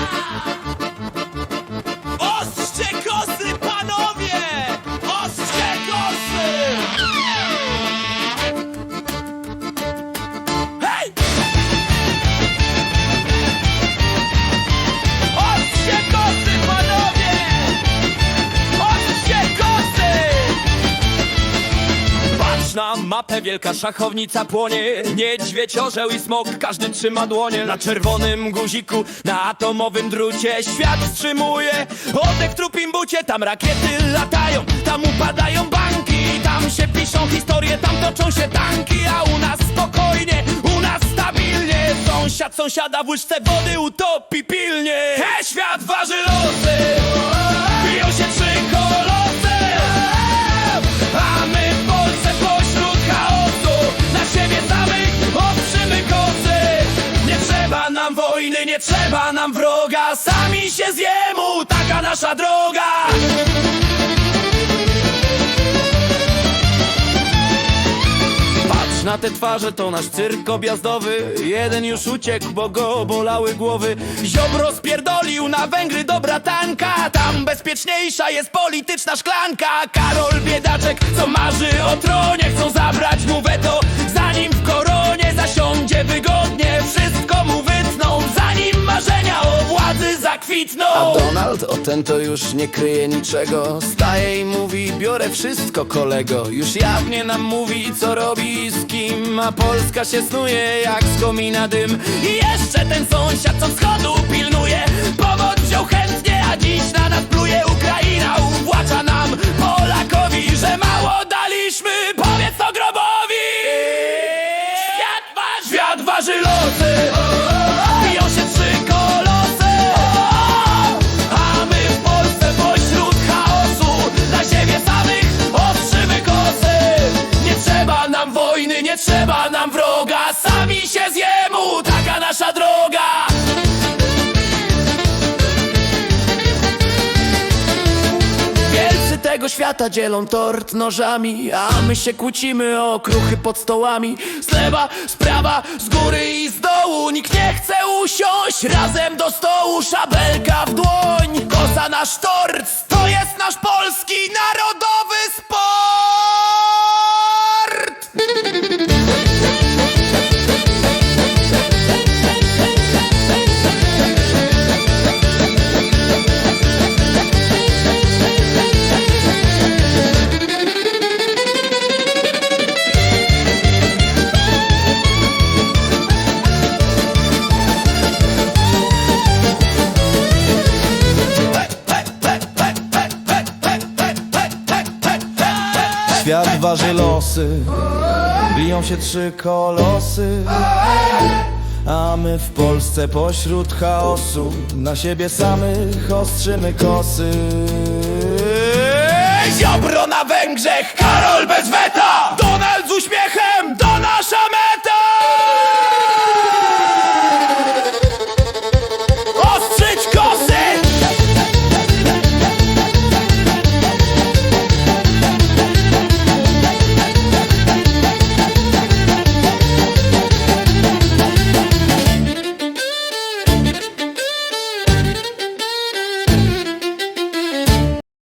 Ah! Mapę, wielka szachownica płonie. Niedźwiedź, orzeł i smok, każdy trzyma dłonie. Na czerwonym guziku, na atomowym drucie Świat wstrzymuje. Oddech w trupim bucie Tam rakiety latają, tam upadają banki. Tam się piszą historie, tam toczą się tanki. A u nas spokojnie, u nas stabilnie. Sąsiad sąsiada w łyżce wody utopi pilnie. He, świat waży losy nie trzeba nam wroga Sami się zjemu, taka nasza droga. Patrz na te twarze, to nasz cyrk objazdowy. Jeden już uciekł, bo go bolały głowy. Ziobro spierdolił na Węgry do bratanka. Tam bezpieczniejsza jest polityczna szklanka. Karol Biedaczek, co marzy o tronie Chcą zabrać mu weto, zanim w koronie zakwitną A Donald, o ten to już nie kryje niczego. Staje i mówi, biorę wszystko kolego. Już jawnie nam mówi, co robi i z kim. A Polska się snuje jak z komina dym. I jeszcze ten sąsiad, co wschodu pilnuje. Pomoc wziął chętnie, nam wojny, nie trzeba nam wroga. Sami się zjemu, taka nasza droga. Wielcy tego świata dzielą tort nożami A my się kłócimy o kruchy pod stołami. Z lewa, z prawa, z góry i z dołu. Nikt nie chce usiąść razem do stołu. Szabelka w dłoń, kosa na sztorc To jest nasz polski narodowy sport Świat waży losy, biją się trzy kolosy. A my w Polsce pośród chaosu Na siebie samych ostrzymy kosy. Ziobro na Węgrzech, Karol bez weta. Donald z